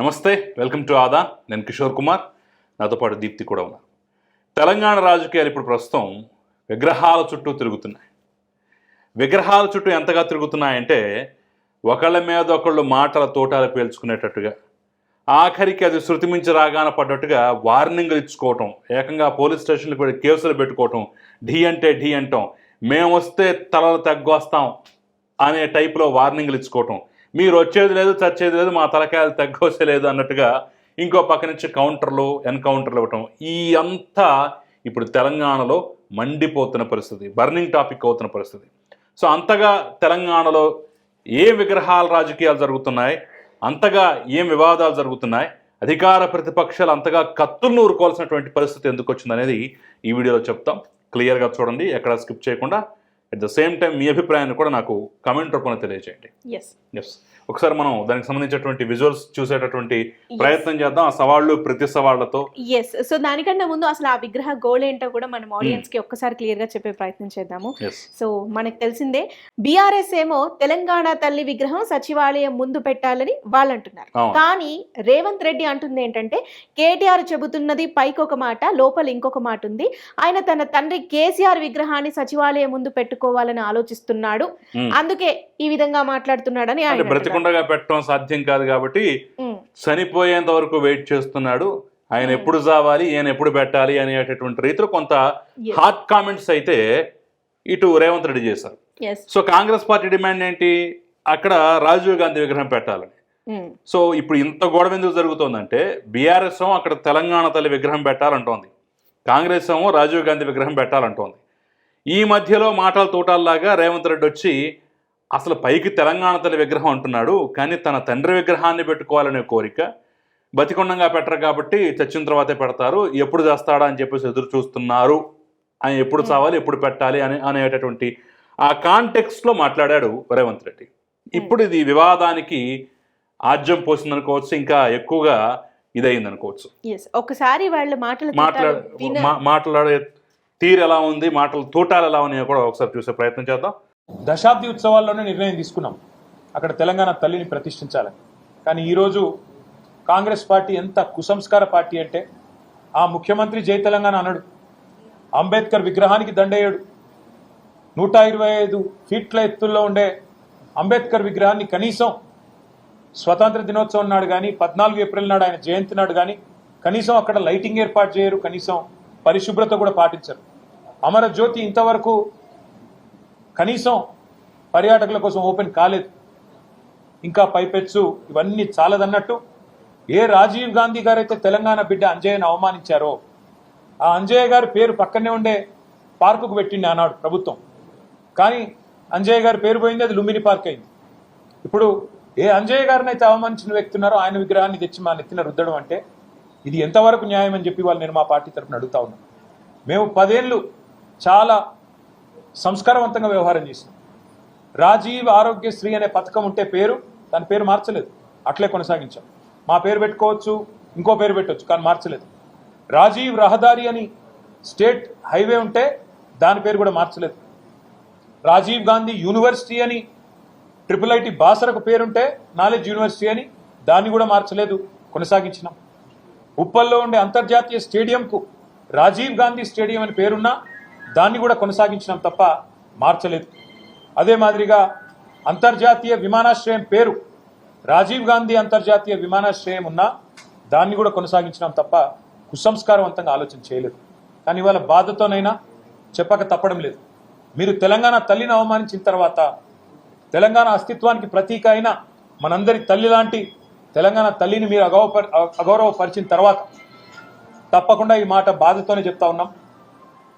నమస్తే welcome to ఆదా. నేను కిషోర్ కుమార్. నాతో పాటు దీప్తి కూడా ఉన్నారు. తెలంగాణ రాజకీయాలు ఇప్పుడు ప్రస్తుతం విగ్రహాల చుట్టూ తిరుగుతున్నాయి. విగ్రహాల చుట్టూ ఎంతగా తిరుగుతున్నాయంటే ఒకళ్ళ మీద ఒకళ్ళు మాటల తోటాలు పేల్చుకునేటట్టుగా ఆఖరికి అది శృతి మించి రాగాన పడ్డట్టుగా వార్నింగ్లు ఇచ్చుకోవటం ఏకంగా పోలీస్ స్టేషన్లకు వెళ్ళి కేసులు పెట్టుకోవటం ఢీ అంటే ఢీ అంటాం మేము వస్తే తలలు తగ్గొస్తాం అనే టైప్లో వార్నింగ్లు ఇచ్చుకోవటం మీరు వచ్చేది లేదు చచ్చేది లేదు మా తలకాయలు తగ్గొచ్చే లేదు అన్నట్టుగా ఇంకో పక్క నుంచి కౌంటర్లు ఎన్కౌంటర్లు ఇవ్వటం. ఈ అంతా ఇప్పుడు తెలంగాణలో మండిపోతున్న పరిస్థితి బర్నింగ్ టాపిక్ అవుతున్న పరిస్థితి. సో అంతగా తెలంగాణలో ఏ విగ్రహాల రాజకీయాలు జరుగుతున్నాయి అంతగా ఏం వివాదాలు జరుగుతున్నాయి అధికార ప్రతిపక్షాలు అంతగా కత్తులను ఊరుకోవాల్సినటువంటి పరిస్థితి ఎందుకు వచ్చింది అనేది ఈ వీడియోలో చెప్తాం. క్లియర్గా చూడండి ఎక్కడ స్కిప్ చేయకుండా అట్ ద సేమ్ టైం మీ అభిప్రాయాన్ని కూడా నాకు కమెంట్ రూపంలో తెలియజేయండి ఎస్ ఒకసారి మనం దానికి సంబంధించినటువంటి విజువల్స్ చూసేటటువంటి ప్రయత్నం చేద్దాం. ఆ సవాళ్ళు ప్రతి సవాళ్ళతో ఎస్ సో దానికన్నా ముందు అసలు ఆ విగ్రహ గోల్ ఏంటో కూడా మనం ఆడియన్స్కి ఒక్కసారి క్లియర్గా చెప్పే ప్రయత్నం చేద్దాము. సో మనకు తెలిసిందే బీఆర్ఎస్ ఏమో తెలంగాణ తల్లి విగ్రహం సచివాలయం ముందు పెట్టాలని వాళ్ళు అంటున్నారు. కానీ రేవంత్ రెడ్డి అంటుంది ఏంటంటే కేటీఆర్ చెబుతున్నది పైకి ఒక మాట లోపల ఇంకొక మాట ఉంది. ఆయన తన తండ్రి కేసీఆర్ విగ్రహాన్ని సచివాలయం ముందు పెట్టుకోవాలని ఆలోచిస్తున్నాడు. అందుకే ఈ విధంగా మాట్లాడుతున్నాడని ఆయన. బ్రతికుండగా పెట్టడం సాధ్యం కాదు కాబట్టి. చనిపోయేంత వరకు వెయిట్ చేస్తున్నాడు ఆయన ఎప్పుడు చావాలి ఈయన ఎప్పుడు పెట్టాలి అనేటటువంటి రీతిలో కొంత. హాట్ కామెంట్స్ అయితే ఇటు రేవంత్ రెడ్డి చేశారు సో కాంగ్రెస్ పార్టీ డిమాండ్ ఏంటి అక్కడ రాజీవ్ గాంధీ విగ్రహం పెట్టాలని. సో ఇప్పుడు ఇంత గొడవ ఎందుకు జరుగుతోందంటే బీఆర్ఎస్ అక్కడ తెలంగాణ తల్లి విగ్రహం పెట్టాలంటోంది కాంగ్రెస్ ఏమో రాజీవ్ గాంధీ విగ్రహం పెట్టాలంటోంది ఈ మధ్యలో మాటల తోటాల్లాగా రేవంత్ రెడ్డి వచ్చి అసలు పైకి తెలంగాణ తల్లి విగ్రహం అంటున్నాడు. కానీ తన తండ్రి విగ్రహాన్ని పెట్టుకోవాలనే కోరిక బతికొండంగా పెట్టరు కాబట్టి చచ్చిన తర్వాతే పెడతారు. ఎప్పుడు చేస్తాడా అని చెప్పేసి ఎదురు చూస్తున్నారు. అని ఎప్పుడు చావాలి ఎప్పుడు పెట్టాలి అని అనేటటువంటి ఆ కాంటెక్స్ట్లో మాట్లాడాడు రేవంత్ రెడ్డి. ఇప్పుడు ఇది వివాదానికి ఆజ్యం పోసిందనుకోవచ్చు ఇంకా ఎక్కువగా ఇదయింది అనుకోవచ్చు ఒకసారి వాళ్ళ మాటలు మాట్లాడే తీరు ఎలా ఉంది మాటలు తోటాలు ఎలా ఉన్నాయో కూడా ఒకసారి చూసే ప్రయత్నం చేద్దాం. దశాబ్ది ఉత్సవాల్లోనే నిర్ణయం తీసుకున్నాం. అక్కడ తెలంగాణ తల్లిని ప్రతిష్ఠించాలని కానీ ఈరోజు కాంగ్రెస్ పార్టీ ఎంత కుసంస్కార పార్టీ అంటే ఆ ముఖ్యమంత్రి జై తెలంగాణ అనడు అంబేద్కర్ విగ్రహానికి దండేయడు నూట ఇరవై ఐదు ఫీట్ల ఎత్తుల్లో ఉండే అంబేద్కర్ విగ్రహాన్ని కనీసం స్వతంత్ర దినోత్సవం నాడు కానీ పద్నాలుగు ఏప్రిల్ నాడు ఆయన జయంతి నాడు కానీ కనీసం అక్కడ లైటింగ్ ఏర్పాటు చేయరు కనీసం పరిశుభ్రత కూడా పాటించరు. అమరజ్యోతి ఇంతవరకు కనీసం పర్యాటకుల కోసం ఓపెన్ కాలేదు. ఇంకా పైపెచ్చు ఇవన్నీ చాలదన్నట్టు ఏ రాజీవ్ గాంధీ గారైతే తెలంగాణ బిడ్డ అంజయ్యను అవమానించారో ఆ అంజయ్య గారి పేరు పక్కనే ఉండే పార్కుకు పెట్టింది ఆనాడు ప్రభుత్వం. కానీ అంజయ్య గారి పేరు పోయింది అది లుంబిని పార్క్ అయింది. ఇప్పుడు ఏ అంజయ్య గారిని అయితే అవమానించిన వ్యక్తి ఉన్నారో ఆయన విగ్రహాన్ని తెచ్చి మా నెత్తిన రుద్దడం అంటే ఇది ఎంతవరకు న్యాయం అని చెప్పి వాళ్ళు నేను మా పార్టీ తరఫున అడుగుతా ఉన్నాను మేము పదేళ్ళు చాలా సంస్కారవంతంగా వ్యవహారం చేసింది. రాజీవ్ ఆరోగ్యశ్రీ అనే పథకం ఉంటే పేరు దాని పేరు మార్చలేదు. అట్లే కొనసాగించాం. మా పేరు పెట్టుకోవచ్చు ఇంకో పేరు పెట్టవచ్చు కానీ మార్చలేదు. రాజీవ్ రహదారి అని స్టేట్ హైవే ఉంటే దాని పేరు కూడా మార్చలేదు. రాజీవ్ గాంధీ యూనివర్సిటీ అని ట్రిపుల్ ఐటి బాసరకు పేరుంటే నాలెడ్జ్ యూనివర్సిటీ అని దాన్ని కూడా మార్చలేదు కొనసాగించినాం. ఉప్పల్లో ఉండే అంతర్జాతీయ స్టేడియంకు రాజీవ్ గాంధీ స్టేడియం అని పేరున్నా దాన్ని కూడా కొనసాగించినాం తప్ప మార్చలేదు. అదే మాదిరిగా అంతర్జాతీయ విమానాశ్రయం పేరు రాజీవ్ గాంధీ అంతర్జాతీయ విమానాశ్రయం ఉన్నా దాన్ని కూడా కొనసాగించినాం తప్ప కుసంస్కారవంతంగా ఆలోచన చేయలేదు. కానీ ఇవాళ బాధతోనైనా చెప్పక తప్పడం లేదు. మీరు తెలంగాణ తల్లిని అవమానించిన తర్వాత తెలంగాణ అస్తిత్వానికి ప్రతీక అయిన మనందరి తల్లి లాంటి తెలంగాణ తల్లిని మీరు అగౌప అగౌరవపరిచిన తర్వాత తప్పకుండా ఈ మాట బాధతోనే చెప్తా ఉన్నాం.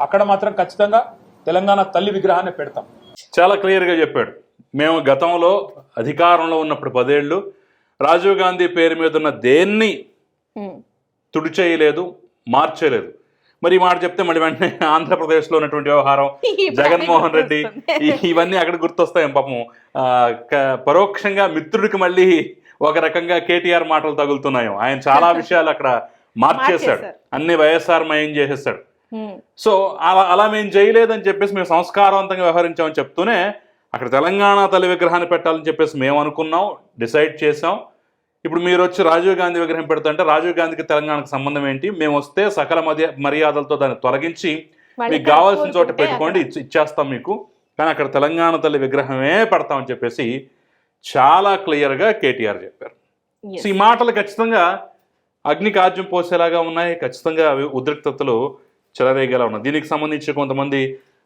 అక్కడ మాత్రం ఖచ్చితంగా తెలంగాణ తల్లి విగ్రహాన్ని పెడతాం. చాలా క్లియర్గా చెప్పాడు. మేము గతంలో అధికారంలో ఉన్నప్పుడు పదేళ్ళు రాజీవ్ గాంధీ పేరు మీద ఉన్న దేన్ని ఉమ్. తుడి చేయలేదు మార్చేయలేదు మరి ఈ మాట చెప్తే మళ్ళీ వెంటనే ఆంధ్రప్రదేశ్లో ఉన్నటువంటి వ్యవహారం జగన్మోహన్ రెడ్డి ఇవన్నీ అక్కడ గుర్తొస్తాయి పాపం. పరోక్షంగా మిత్రుడికి మళ్ళీ ఒక రకంగా కేటీఆర్ మాటలు తగులుతున్నాయి ఆయన చాలా విషయాలు అక్కడ మార్చేశాడు. అన్ని వైఎస్ఆర్ మయం చేసేస్తాడు ఉమ్. సో అలా అలా మేము చేయలేదని చెప్పేసి మేము సంస్కారవంతంగా వ్యవహరించామని చెప్తూనే అక్కడ తెలంగాణ తల్లి విగ్రహాన్ని పెట్టాలని చెప్పేసి మేము అనుకున్నాం డిసైడ్ చేసాం ఇప్పుడు మీరు వచ్చి రాజీవ్ గాంధీ విగ్రహం పెడుతుంటే రాజీవ్ గాంధీకి తెలంగాణకు సంబంధం ఏంటి? మేము వస్తే సకల మర్య మర్యాదలతో దాన్ని తొలగించి మీకు కావాల్సిన చోట పెట్టుకోండి ఇచ్చేస్తాం మీకు. కానీ అక్కడ తెలంగాణ తల్లి విగ్రహమే పెడతామని చెప్పేసి చాలా క్లియర్గా కేటీఆర్ చెప్పారు. సో ఈ మాటలు ఖచ్చితంగా అగ్నికి ఆజ్యం పోసేలాగా ఉన్నాయి ఖచ్చితంగా ఉద్రిక్తతలు చెలరేగేలా ఉన్నాయి దీనికి సంబంధించి కొంతమంది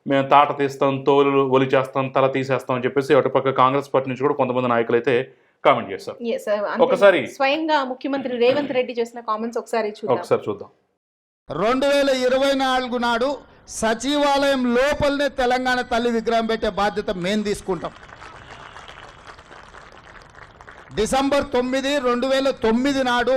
మేము తాట తీస్తాం తోలు ఒలి చేస్తాం తల తీసేస్తాం అని చెప్పేసి అటుపక్క కాంగ్రెస్ పార్టీ నుంచి కూడా కొంతమంది నాయకులు అయితే కామెంట్ చేశారు. Yes, అంతే. ఒకసారి స్వయంగా ముఖ్యమంత్రి రేవంత్ రెడ్డి చేసిన కామెంట్స్ ఒకసారి చూద్దాం. ఒకసారి చూద్దాం. రెండు వేల ఇరవై నాలుగు నాడు సచివాలయం లోపలనే తెలంగాణ తల్లి విగ్రహం పెట్టే బాధ్యత మేము తీసుకుంటాం. డిసెంబర్ తొమ్మిది రెండు వేల తొమ్మిది నాడు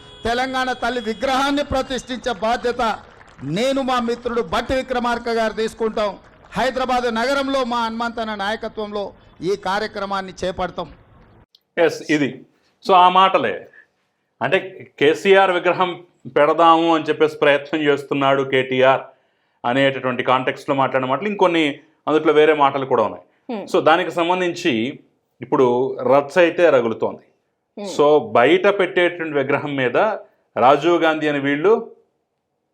తెలంగాణ తల్లి విగ్రహాన్ని ప్రతిష్ఠించే బాధ్యత నేను మా మిత్రుడు బట్టి విక్రమార్క గారు తీసుకుంటాం. హైదరాబాద్ నగరంలో మా హనుమంతన నాయకత్వంలో ఈ కార్యక్రమాన్ని చేపడతాం. ఎస్ ఇది. సో ఆ మాటలే. అంటే కేసీఆర్ విగ్రహం పెడదాము అని చెప్పేసి ప్రయత్నం చేస్తున్నాడు కేటీఆర్ అనేటటువంటి కాంటెక్స్ట్లో మాట్లాడిన మాటలు. ఇంకొన్ని అందులో వేరే మాటలు కూడా ఉన్నాయి. Hmm. సో దానికి సంబంధించి ఇప్పుడు రచ్చ అయితే రగులుతోంది. సో బయట పెట్టేటువంటి విగ్రహం మీద రాజీవ్ గాంధీ అని వీళ్ళు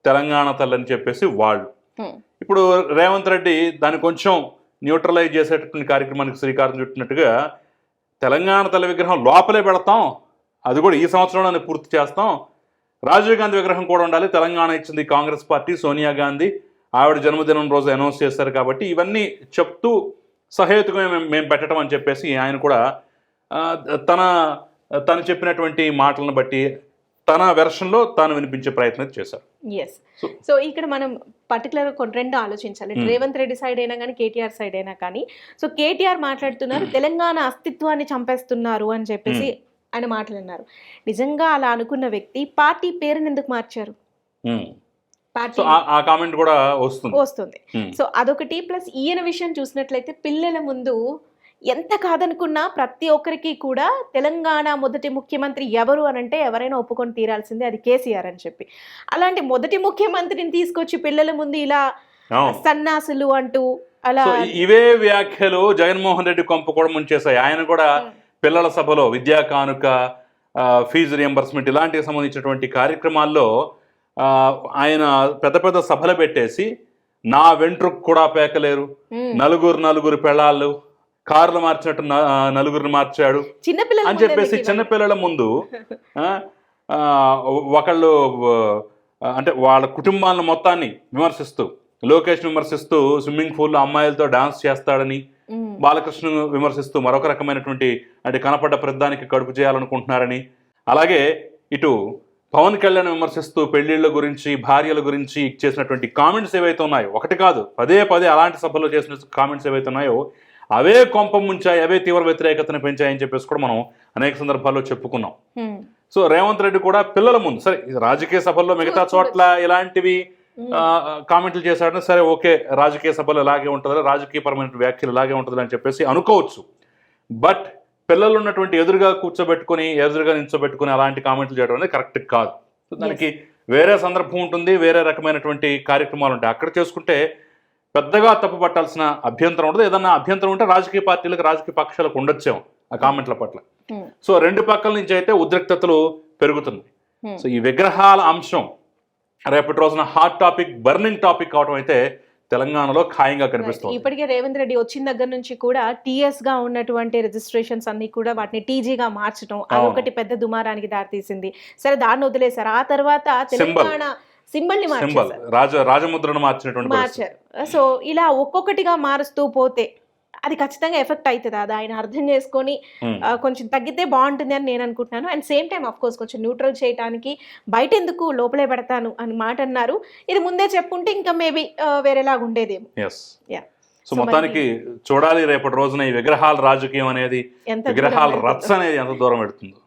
తెలంగాణ తల్లి అని చెప్పేసి వాళ్ళు. Hmm. ఇప్పుడు రేవంత్ రెడ్డి దాన్ని కొంచెం న్యూట్రలైజ్ చేసేటటువంటి కార్యక్రమానికి శ్రీకారం చుట్టినట్టుగా తెలంగాణ తల్లి విగ్రహం లోపలే పెడతాం అది కూడా ఈ సంవత్సరంలోనే పూర్తి చేస్తాం. రాజీవ్ గాంధీ విగ్రహం కూడా ఉండాలి. తెలంగాణ ఇచ్చింది కాంగ్రెస్ పార్టీ సోనియా గాంధీ ఆవిడ జన్మదినం రోజు అనౌన్స్ చేశారు కాబట్టి ఇవన్నీ చెప్తూ సహేతుకమే మేము మేము పెట్టడం అని చెప్పేసి ఆయన కూడా తన తను చెప్పినటువంటి మాటలను బట్టి తన వెర్షన్లో తాను వినిపించే ప్రయత్నం చేశారు. ఎస్ So- సో ఇక్కడ మనం పర్టికులర్ కొన్ని రెండు ఆలోచించాలి. Hmm. రేవంత్ రెడ్డి సైడ్ అయినా కానీ కేటీఆర్ సైడ్ అయినా కానీ. సో కేటీఆర్ మాట్లాడుతున్నారు తెలంగాణ అస్తిత్వాన్ని చంపేస్తున్నారు అని చెప్పేసి ఆయన మాట్లాడినారు నిజంగా అలా అనుకున్న వ్యక్తి పార్టీ పేరుని ఎందుకు మార్చారు. పార్టీ ఆ- కామెంట్ కూడా వస్తుంది. సో అదొకటి ప్లస్ ఈయన విషయం చూసినట్లయితే పిల్లల ముందు ఎంత కాదనుకున్నా ప్రతి ఒక్కరికి కూడా తెలంగాణ మొదటి ముఖ్యమంత్రి ఎవరు అని అంటే ఎవరైనా ఒప్పుకొని తీరాల్సిందే అది కేసీఆర్ అని చెప్పి. అలాంటి మొదటి ముఖ్యమంత్రిని తీసుకొచ్చి పిల్లల ముందు ఇలా. సన్నాసులు అంటూ అలా ఇవే వ్యాఖ్యలు జగన్మోహన్ రెడ్డి కొంప కూడా ముంచేశాయి. ఆయన కూడా పిల్లల సభలో విద్యా కానుక ఫీజు రియంబర్స్మెంట్ ఇలాంటికి సంబంధించినటువంటి కార్యక్రమాల్లో ఆయన పెద్ద పెద్ద సభలు పెట్టేసి నా వెంట్రుకు కూడా పేకలేరు. నలుగురు నలుగురు పెళ్ళాళ్ళు కార్లు మార్చినట్టు నలుగురిని మార్చాడు. అని చెప్పేసి చిన్నపిల్లల ముందు ఒకళ్ళు అంటే వాళ్ళ కుటుంబాలను మొత్తాన్ని విమర్శిస్తూ లోకేష్ విమర్శిస్తూ స్విమ్మింగ్ పూల్లో అమ్మాయిలతో డాన్స్ చేస్తాడని బాలకృష్ణను విమర్శిస్తూ మరొక రకమైనటువంటి అంటే కనపడ్డ ప్రధానికి కడుపు చేయాలనుకుంటున్నారని. అలాగే ఇటు పవన్ కళ్యాణ్ విమర్శిస్తూ పెళ్ళిళ్ళ గురించి భార్యల గురించి చేసినటువంటి కామెంట్స్ ఏవైతే ఉన్నాయో ఒకటి కాదు పదే పదే అలాంటి సభలో చేసిన కామెంట్స్ ఏవైతే ఉన్నాయో అవే కొంపం ముంచాయి అవే తీవ్ర వ్యతిరేకతను పెంచాయని చెప్పేసి కూడా మనం అనేక సందర్భాల్లో చెప్పుకున్నాం. సో రేవంత్ రెడ్డి కూడా పిల్లల ముందు సరే రాజకీయ సభల్లో మిగతా చోట్ల ఇలాంటివి కామెంట్లు చేశాడని సరే ఓకే రాజకీయ సభలు ఇలాగే ఉంటుంది రాజకీయపరమైన వ్యాఖ్యలు ఇలాగే ఉంటుంది అని చెప్పేసి అనుకోవచ్చు. బట్ పిల్లలు ఉన్నటువంటి ఎదురుగా కూర్చోబెట్టుకొని ఎదురుగా నిల్చోబెట్టుకొని అలాంటి కామెంట్లు చేయడం అనేది కరెక్ట్ కాదు. దానికి వేరే సందర్భం ఉంటుంది వేరే రకమైనటువంటి కార్యక్రమాలు ఉంటాయి. అక్కడ చేసుకుంటే పెద్దగా తప్పు పట్టాల్సిన అభ్యంతరం ఉండదు. ఏదన్నా అభ్యంతరం ఉంటే రాజకీయ పార్టీలకు రాజకీయ పక్షాలకు ఉండొచ్చేమో ఆ కామెంట్ల పట్ల. Hmm. సో రెండు పక్కల నుంచి అయితే ఉద్రిక్తతలు పెరుగుతున్నాయి. Hmm. సో ఈ విగ్రహాల అంశం రేపటి రోజున హాట్ టాపిక్ బర్నింగ్ టాపిక్ అవడం అయితే తెలంగాణలో ఖాయంగా కనిపిస్తుంది. ఇప్పటికే రేవంత్ రెడ్డి వచ్చిన దగ్గర నుంచి కూడా టీఎస్గా ఉన్నటువంటి రిజిస్ట్రేషన్స్ అన్ని కూడా వాటిని టీజీగా మార్చడం అదొకటి పెద్ద దుమారానికి దారితీసింది. సరే దాన్ని వదిలేశారు. ఆ తర్వాత తెలంగాణ సింబల్ని సింబల్ మార్చారు రాజ రాజముద్రను మార్చినటువంటి పరిస్థితి. మార్చారు సో ఇలా ఒక్కొక్కటిగా మారుస్తూ పోతే అది ఖచ్చితంగా ఎఫెక్ట్ అవుతుంది అది ఆయన అర్థం చేసుకొని. ఆ, కొంచెం తగ్గితే బాగుంటుంది అని నేను అనుకుంటున్నాను and same time of course కొంచెం న్యూట్రల్ చేయడానికి బయట ఎందుకు లోపలే పెడతాను అని మాట అన్నారు ఇది ముందే చెప్పుంటే ఇంకా మేబీ వేరేలాగా ఉండేదేమో ఎస్ Yeah. సో So మొత్తానికి చూడాలి రేపటి రోజున ఈ విగ్రహాల రాజకీయం అనేది ఎంత దూరం విగ్రహాల. రచ్చ అనేది ఎంత దూరం పెడుతుందో